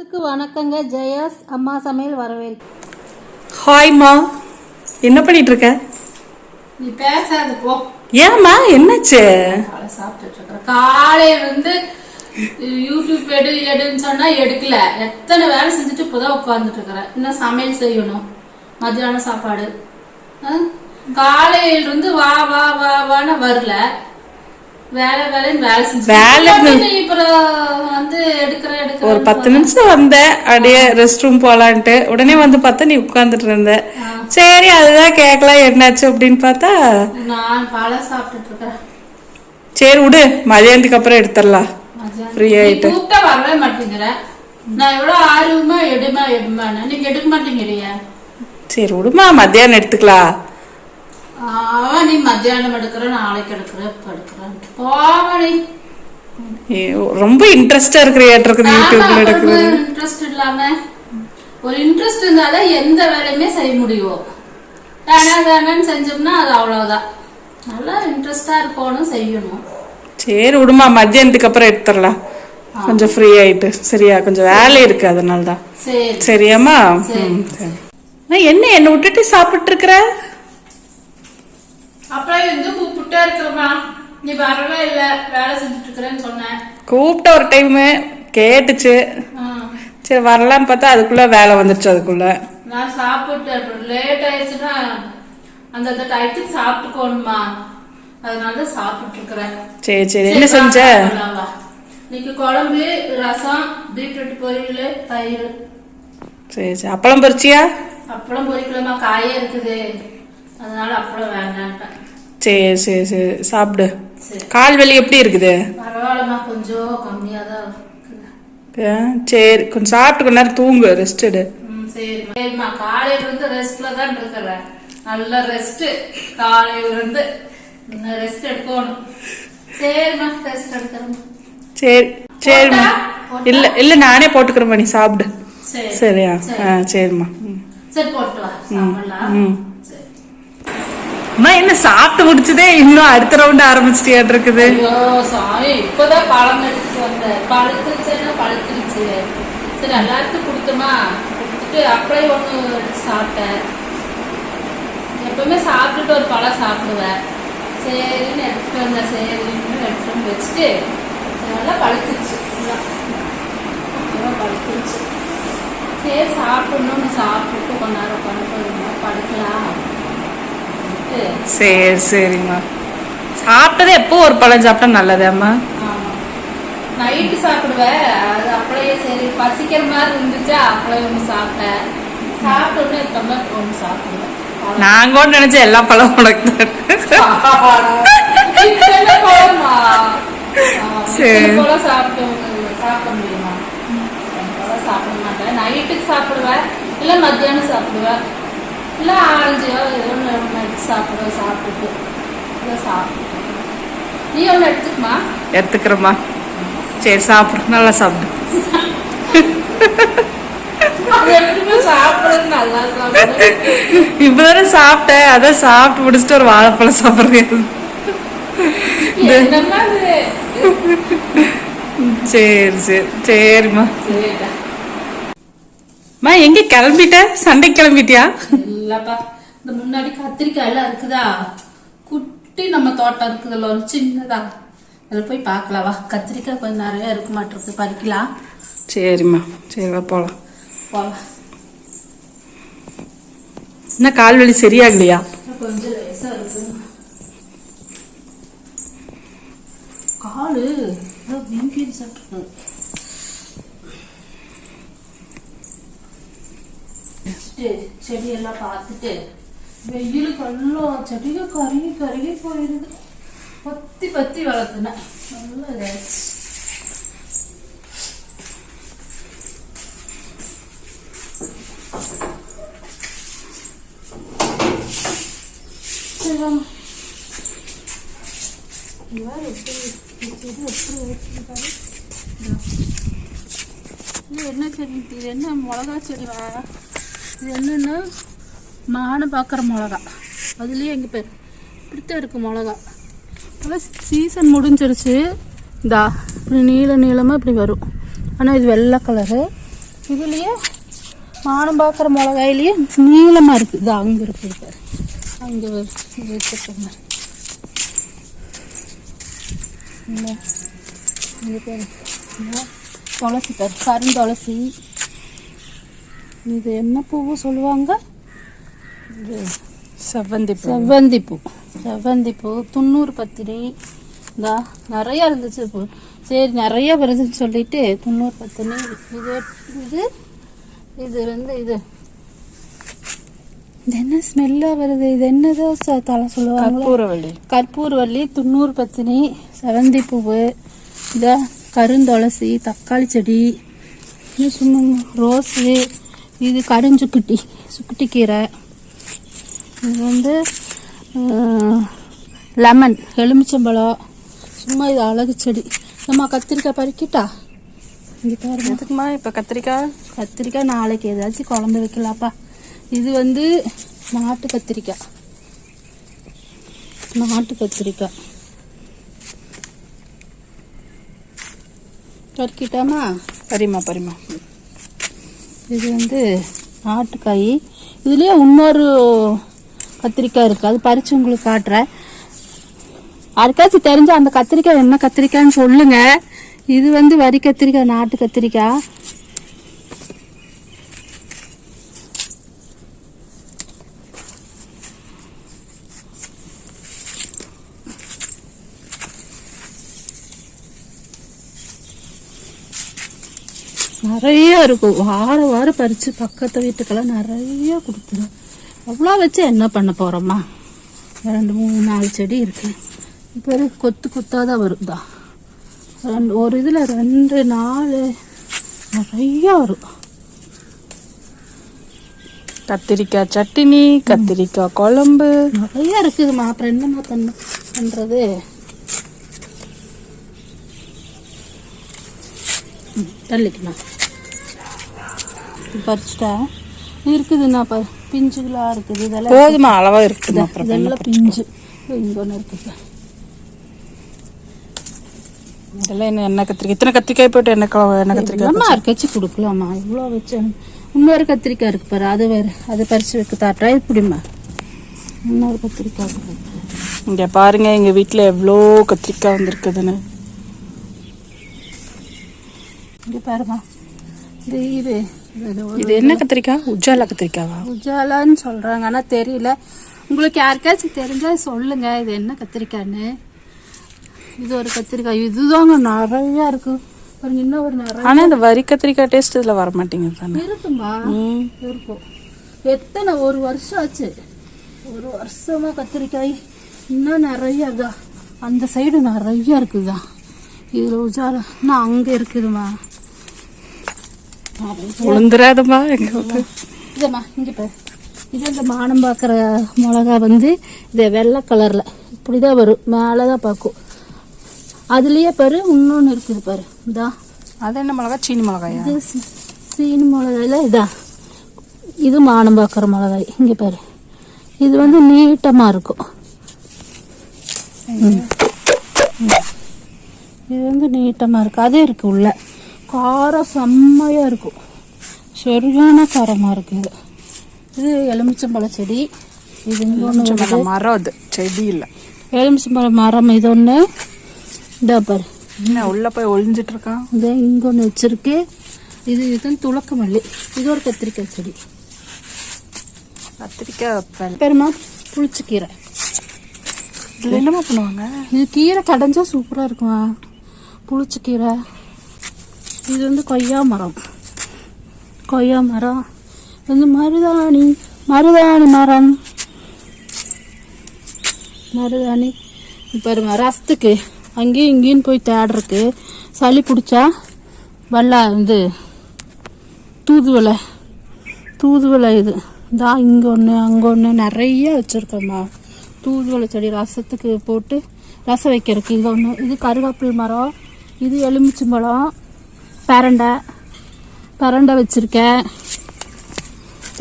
க்கு வணக்கங்க. ஜெயாஸ் அம்மா சமையல் வரவேற்கு ஹாய்மா என்ன பண்ணிட்டு இருக்க நீ பேசாத போ. ஏம்மா என்னாச்சு? சாப்பிட்டுட்டு இருக்கிற காலையில இருந்து யூடியூப் எடு எடுன்னு சொன்னா எடுக்கல. எத்தனை வேலை செஞ்சுட்டு இப்போதான் உட்காந்துட்டு இருக்கிறேன் இன்னும் சமையல் செய்யணும்? மத்தியானம் சாப்பாடு. ஆ? காலையில இருந்து வா வா வா வான்னு வரல. ஒரு பத்து நிமிஷம் வந்தேன். அப்படியே ரெஸ்ட் ரூம் போலான்ட்டு. உடனே வந்து பார்த்தா நீ உட்கார்ந்துட்டு இருந்த. சரி அதுதான் கேட்கலாம். என்னாச்சு அப்படின்னு பார்த்தா சரி விடு. மதியானத்துக்கு அப்புறம் எடுத்துடலாம். ஃப்ரீ ஆயிட்டு. வரவே நான் எவ்வளவு ஆர்வமா எடுமா எடுமான்னு. நீங்க எடுக்க மாட்டேங்கிறியா சரி விடுமா. மத்தியானம் எடுத்துக்கலாம். ஆவா நீ மத்தியானம் எடுக்கிற நாளைக்கு எடுக்கிற இப்ப எடுக்கிறேன் ரொம்ப இன்ட்ரெஸ்டா இருக்கிற இருக்குது யூடியூப்ல எடுக்கிறது இன்ட்ரெஸ்ட் இல்லாம ஒரு இன்ட்ரெஸ்ட் இருந்தாதான் எந்த வேலையுமே செய்ய முடியும் வேணா வேணான்னு செஞ்சோம்னா அது அவ்வளவுதான் நல்லா இன்ட்ரெஸ்டா இருக்கணும் செய்யணும் சரி விடுமா மத்தியானத்துக்கு அப்புறம் எடுத்துடலாம் கொஞ்சம் ஃப்ரீ ஆயிட்டு சரியா கொஞ்சம் வேலை இருக்கு அதனால தான். சரி சரியாம்மா என்ன என்ன விட்டுட்டு சாப்பிட்டு இருக்கிற அப்புறம் வந்து கூப்பிட்டே இருக்கிறமா நீ வரவே இல்ல. வேலை செஞ்சுட்டு இருக்கிறேன்னு சொன்னேன். கூப்பிட்ட ஒரு டைமு கேட்டுச்சு. சரி வரலான்னு பார்த்தா அதுக்குள்ள வேலை வந்துருச்சு அதுக்குள்ள. நான் சாப்பிட்டு லேட் ஆயிடுச்சுன்னா அந்தந்த டயத்துக்கு சாப்பிட்டுக்கோணுமா அதனால தான் சாப்பிட்டு இருக்கிறேன் சரி. சரி என்ன செஞ்ச? இன்னைக்கு குழம்பு ரசம் பீட்ரூட் பொரியல் தயிர். சரி சரி. அப்பளம் பறிச்சியா அப்பளம் பொரிக்கலாமா காயே இருக்குது. அதனால அப்பளம் வேண்டான்ட்டேன் சரி சரி சரி. சாப்பிடு. கால் வலி எப்படி இருக்குது? சரி. கொஞ்சம் சாப்பிட்டு கொஞ்ச நேரம் தூங்கு. ரெஸ்ட் எடு. சரிம்மா. காலையில இருந்து ரெஸ்ட்ல தான் இருக்கிறேன் நல்ல ரெஸ்ட் காலையில இருந்து இன்னும் ரெஸ்ட் எடுக்கணும். சரிம்மா ரெஸ்ட் எடுக்கிறேன். சரி. சரிம்மா? இல்ல இல்ல நானே போட்டுக்கிறேம்மா. நீ சாப்பிடு. சரி. சரியா? சரி. ஆ சரிம்மா. சரி போட்டு வா ம். அம்மா என்ன சாப்பிட்டு முடிச்சதே? இன்னும் அடுத்த ரவுண்ட் ஆரம்பிச்சிட்டியாட்டு இருக்குது சாமி இப்பதான் பழம் எடுத்து வந்தேன். பழுத்துருச்சுன்னா பழுத்துருச்சு. சரி எல்லாத்துக்கும் கொடுத்தோமா? கொடுத்துட்டு அப்படியே ஒன்று சாப்பிட்டேன். எப்பவுமே சாப்பிட்டுட்டு ஒரு பழம் சாப்பிடுவேன். சரின்னு எடுத்துட்டு வந்தேன். சரின்னு எடுத்துட்டு வந்து வச்சுட்டு நல்லா பழுத்துருச்சு. பழுத்துருச்சு. சரி சாப்பிடணும்னு சாப்பிட்டுட்டு கொஞ்ச நேரம் உட்காந்து படுக்கலாம். சரி சரிம்மா. சாப்பிட்டதே எப்போ ஒரு பழம் சாப்பிட்டா நல்லதேம்மா ஆமா. நைட்டு சாப்பிடுவேன் அது அப்படியே சரி பசிக்கிற மாதிரி இருந்துச்சா அப்படியே ஒன்று சாப்பிட்டேன் சாப்பிட்ட உடனே இருக்கமா ஒன்று சாப்பிடுவேன் நான் கூட நினைச்சேன் எல்லா உனக்கு பழமா? ஆ, சரி. பழம் சாப்பிட்டு சாப்பிட முடியுமா? பழம் சாப்பிட மாட்டேன். நைட்டுக்கு சாப்பிடுவேன் இல்லை மத்தியானம் சாப்பிடுவேன் இல்லை ஆரஞ்சோ ஏதோ ஒன்று எடுத்து சாப்பிடுவேன் சாப்பிட்டுட்டு. இல்லை சாப்பிட்டு நீ ஒன்று எடுத்துக்குமா? எடுத்துக்கிறேம்மா. சரி சாப்பிடு. நல்லா சாப்பிடு. இப்பதானே சாப்பிட்டேன். அதான் சாப்பிட்டு முடிச்சுட்டு ஒரு வாழைப்பழம் சாப்பிட்றேன்? சரி சரி. சரிம்மா. அம்மா எங்க கிளம்பிட்ட? சண்டை கிளம்பிட்டியா? இல்லப்பா இந்த முன்னாடி கத்திரிக்காய் எல்லாம் இருக்குதா? குட்டி நம்ம தோட்டம் இருக்குதுல்ல ஒரு சின்னதா. அதுல போய் பார்க்கலாம் வா. கத்திரிக்காய் கொஞ்சம் நிறைய இருக்க மாட்டிருக்கு. பறிக்கலாம். சரிம்மா. சரி வா போலாம். போலாம். என்ன கால் வலி சரியாகலையா? கொஞ்சம் லேசா இருக்கு. காலு ஏதோ வீங்கி வச்சுட்டு செடியெல்லாம் பார்த்துட்டு வெயிலுக்கு எல்லாம் செடிகள் கருகி கருகி போயிருது. பத்தி பத்தி வளர்த்துனேன் நல்லா இதாச்சு. எப்படி செடி எப்படி என்ன செடி? இது என்ன மிளகா செடி செடிவா இது என்னென்னா மானை பார்க்குற மிளகா. அதுலேயே எங்கள் பேர் இப்படித்தான் இருக்கு மிளகா. அதான் சீசன் முடிஞ்சிருச்சு. இதா இப்படி நீள நீளமாக இப்படி வரும். ஆனால் இது வெள்ளை கலரு இதுலேயே மானம் பார்க்குற மிளகாயிலேயே நீளமாக இருக்குது இது அங்கே இருக்குது பாரு. அங்கே ஒரு இது இந்த பாரு. துளசி பாரு. கருந்துளசி. இது என்ன பூவு சொல்லுவாங்க? இது செவ்வந்தி செவ்வந்தி பூ. செவ்வந்தி பூ துண்ணூறு பத்திரி இந்தா நிறைய இருந்துச்சு பூ. சரி நிறைய வருதுன்னு சொல்லிட்டு துண்ணூறு பத்தினி. இது இது இது வந்து இது. இது என்ன ஸ்மெல்லா வருது? இது என்னதோ தலை சொல்லுவாங்க கற்பூரவள்ளி. கற்பூரவள்ளி துண்ணூறு பத்தினி செவந்தி பூவு. இந்த கருந்துளசி தக்காளி செடி. இது சும்மா ரோஸு. இது கருஞ்சுக்குட்டி சுக்குட்டி கீரை. இது வந்து லெமன் எலுமிச்சம்பழம். சும்மா இது அழகு செடி. நம்ம கத்திரிக்காய் பறிக்கிட்டா? பாருங்க. எதுக்குமா இப்போ கத்திரிக்காய்? கத்திரிக்காய் நாளைக்கு ஏதாச்சும் குழம்பு வைக்கலாப்பா இது வந்து நாட்டு கத்திரிக்காய். நாட்டு கத்திரிக்காய். பறிக்கிட்டாமா? பரிமா பரிமா இது வந்து நாட்டுக்காய் இதுலேயே இன்னொரு கத்திரிக்காய் இருக்குது அது பறித்து உங்களுக்கு காட்டுறேன். யாருக்காச்சும் தெரிஞ்ச அந்த கத்திரிக்காய் என்ன கத்திரிக்காய்ன்னு சொல்லுங்க. இது வந்து வரி கத்திரிக்காய் நாட்டு கத்திரிக்காய். நிறைய இருக்கும். வாரம் வாரம் பறித்து பக்கத்து வீட்டுக்கெல்லாம் நிறைய கொடுத்துரும் அவ்வளோ வச்சு என்ன பண்ண போகிறோம்மா ரெண்டு மூணு நாலு செடி இருக்கு. இப்போ கொத்து கொத்தாக தான் வருதா? ரெண்டு ஒரு இதில் ரெண்டு நாலு நிறைய வரும். கத்திரிக்காய் சட்டினி கத்திரிக்காய் குழம்பு. நிறைய இருக்குதும்மா அப்புறம் என்னம்மா பண்ண பண்ணுறது தள்ளிக்கண்ணா பறிச்சிட்டா இருக்குதுண்ணா ப பிஞ்சுகளாக இருக்குது. இதெல்லாம் போதுமா அளவா இருக்குமா அப்புறம் இதெல்லாம் பிஞ்சு. இங்கே ஒன்று இருக்குது இதெல்லாம் என்ன எண்ணெய் கத்திரிக்காய்? இத்தனை கத்திரிக்காய் போட்டு என்ன எண்ணெய் கத்திரிக்காய் இருக்கச்சு கொடுக்கலாமா? இவ்வளோ வச்சு இன்னொரு கத்திரிக்காய் இருக்கு பாரு அது வேறு அது பறிச்சு வைக்க தாட்டா இப்படிம்மா இன்னொரு கத்திரிக்காய். இங்க பாருங்க எங்க வீட்ல எவ்வளோ கத்திரிக்காய் வந்திருக்குதுன்னு. இங்கே பாருமா இது இது. இது ஒரு என்ன கத்திரிக்காய் உஜாலா கத்திரிக்காவா? உஜாலான்னு சொல்கிறாங்க ஆனால் தெரியல. உங்களுக்கு யாருக்காச்சும் தெரிஞ்சால் சொல்லுங்க இது என்ன கத்திரிக்காய்ன்னு இது ஒரு கத்திரிக்காய் இதுதாங்க நிறையா இருக்கு. பாருங்க இன்னும் ஒரு நிறைய ஆனா இந்த வரி கத்திரிக்காய் டேஸ்ட் இதுல வர மாட்டேங்குது தானே. இருக்குமா. இருக்கும். எத்தனை ஒரு வருஷம் ஆச்சு. ஒரு வருஷமா கத்திரிக்காய் இன்னும் நிறைய இதா. அந்த சைடு நிறைய இருக்குதா? இதுல உஜால இன்னும் அங்க இருக்குதுமா? உளுந்துராதமா எங்க ஊரு. இதம்மா இங்க பாரு. இது இந்த மானம் பார்க்குற மிளகா வந்து இது வெள்ளை கலர்ல இப்படிதான் வரும். மேலே தான் பார்க்கும். அதுலயே பாரு இன்னொன்று இருக்குது பாரு. இதா. அது என்ன மிளகா? சீனி மிளகாயா? இது சீனி மிளகாயில இதா. இது மானம் பார்க்குற மிளகாய். இங்கே பாரு. இது வந்து நீட்டமாக இருக்கும். இது வந்து நீட்டமாக இருக்கு அதே இருக்கு உள்ள. காரம் செம்மையாக இருக்கும். சரியான காரமாக இருக்கு இது. எலுமிச்சம்பழ செடி. இது கொஞ்சம் மரம் அது. செடி இல்ல. எலுமிச்சம்பழ மரம் இது ஒன்று இதா பாரு. என்ன உள்ள போய் ஒளிஞ்சிட்டு இருக்கான் இதோ இங்க ஒன்று வச்சிருக்கு. இது இது துளக்க மல்லி. இது ஒரு கத்திரிக்காய் செடி. கத்திரிக்காய் பெருமா? புளிச்சக்கீரை. இதுல என்னமா பண்ணுவாங்க? இது கீரை கடைஞ்சா சூப்பராக இருக்குமா? புளிச்சக்கீரை. இது வந்து கொய்யா மரம். கொய்யா மரம். இது வந்து மருதாணி மருதாணி மரம். மருதாணி. இப்போ ரசத்துக்கு அங்கேயும் இங்கேயும் போய் தேடுறதுக்கு சளி பிடிச்சா வல்லா இது தூதுவளை. தூதுவளை இது. தான் இங்கே ஒன்று அங்கே ஒன்று நிறைய வச்சுருக்கோம்மா. தூதுவளை செடி ரசத்துக்கு போட்டு ரசம் வைக்கிறதுக்கு. இது ஒன்று இது கருவேப்பில் மரம் இது எலுமிச்சம்பழம் பரண்டை. பரண்டை வச்சுருக்கேன்.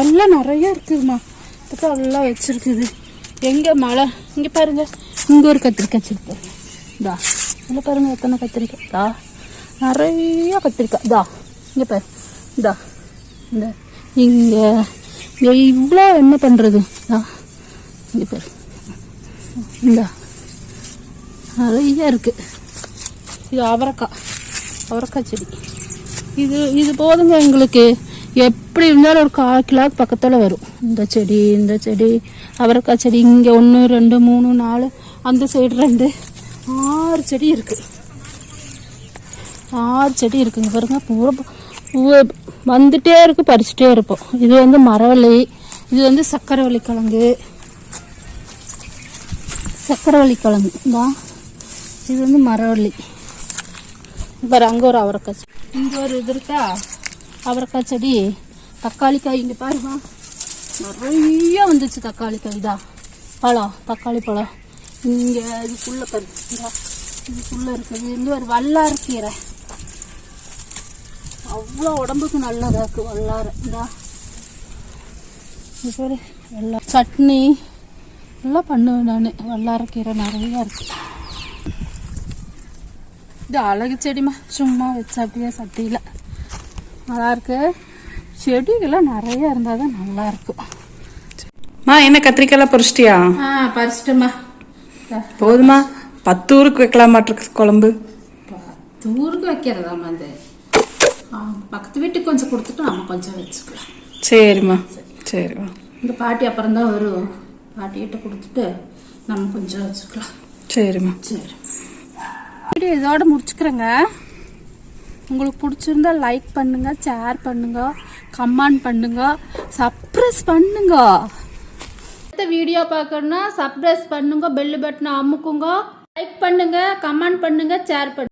எல்லாம் நிறைய இருக்குதுமா இப்போ எல்லாம் வச்சுருக்குது. எங்கே மழை? இங்கே பாருங்க. இங்கே ஒரு கத்திரிக்காய் வச்சுருப்பாரு இதா இதில் பாருங்கள் எத்தனை கத்திரிக்காய்? இதா நிறையா கத்திரிக்காய். இதா இங்கே பாரு. இதா இந்த. இங்கே. இங்கே இவ்வளோ என்ன பண்ணுறது இங்கே பாரு. இந்தா. நிறையா இருக்குது இது அவரைக்காய். அவரைக்காய் செடி. இது இது போதுங்க எங்களுக்கு. எப்படி இருந்தாலும் ஒரு கால் கிலோ பக்கத்தில் வரும். இந்த செடி இந்த செடி அவரைக்காய் செடி இங்கே ஒன்று ரெண்டு மூணு நாலு அந்த சைடு ரெண்டு. ஆறு செடி இருக்குது ஆறு செடி இருக்குங்க பாருங்க. பூரா பூ வந்துட்டே இருக்கு பறிச்சுட்டே இருப்போம். இது வந்து மரவள்ளி இது வந்து சக்கரவள்ளி கிழங்கு. சக்கரவள்ளி கிழங்கு. தான் இது வந்து மரவள்ளி. பாரு அங்கே ஒரு அவரைக்காய் இங்கே ஒரு இது இருக்கா அவரைக்காய் செடி தக்காளி காய் இங்கே பாருங்க. நிறைய வந்துச்சு தக்காளி காய். தான் பழம் தக்காளி பழம். இங்கே இதுக்குள்ளே பாரு இதுக்குள்ளே இருக்குது இது வந்து ஒரு வல்லார கீரை. அவ்வளோ உடம்புக்கு நல்லதாக இருக்குது வல்லார. இந்தா இது எல்லாம் சட்னி எல்லாம் பண்ணுவேன் நான். வல்லாரக்கீரை நிறைய இருக்குது இது அழகு செடிமா சும்மா வச்ச அப்படியே சட்டியில். நல்லா இருக்கு. செடிகள்லாம் நிறைய இருந்தால் தான் நல்லா இருக்கும். மா என்ன கத்திரிக்காய்லாம் பறிச்சிட்டியா? ஆ பறிச்சிட்டோம்மா. போதுமா பத்து ஊருக்கு வைக்கலாமாட்டிருக்கு குழம்பு? தூருக்கு வைக்கிறதாம்மா அது பக்கத்து வீட்டுக்கு கொஞ்சம் கொடுத்துட்டு நம்ம கொஞ்சம் வச்சுக்கலாம். சரிம்மா. சரிம்மா. இந்த பாட்டி அப்புறம் தான் வரும் பாட்டிகிட்ட கொடுத்துட்டு நம்ம கொஞ்சம் வச்சுக்கலாம். சரிம்மா. சரி. வீடியோ இதோட முடிச்சுக்கிறேங்க? உங்களுக்கு பிடிச்சிருந்தா லைக் பண்ணுங்க ஷேர் பண்ணுங்க கமெண்ட் பண்ணுங்க சப்ரஸ் பண்ணுங்க. அடுத்த வீடியோ பார்க்கணும்னா சப்ரஸ் பண்ணுங்க பெல் பட்டனை அமுக்குங்க. லைக் பண்ணுங்க கமெண்ட் பண்ணுங்க ஷேர் பண்ணுங்க.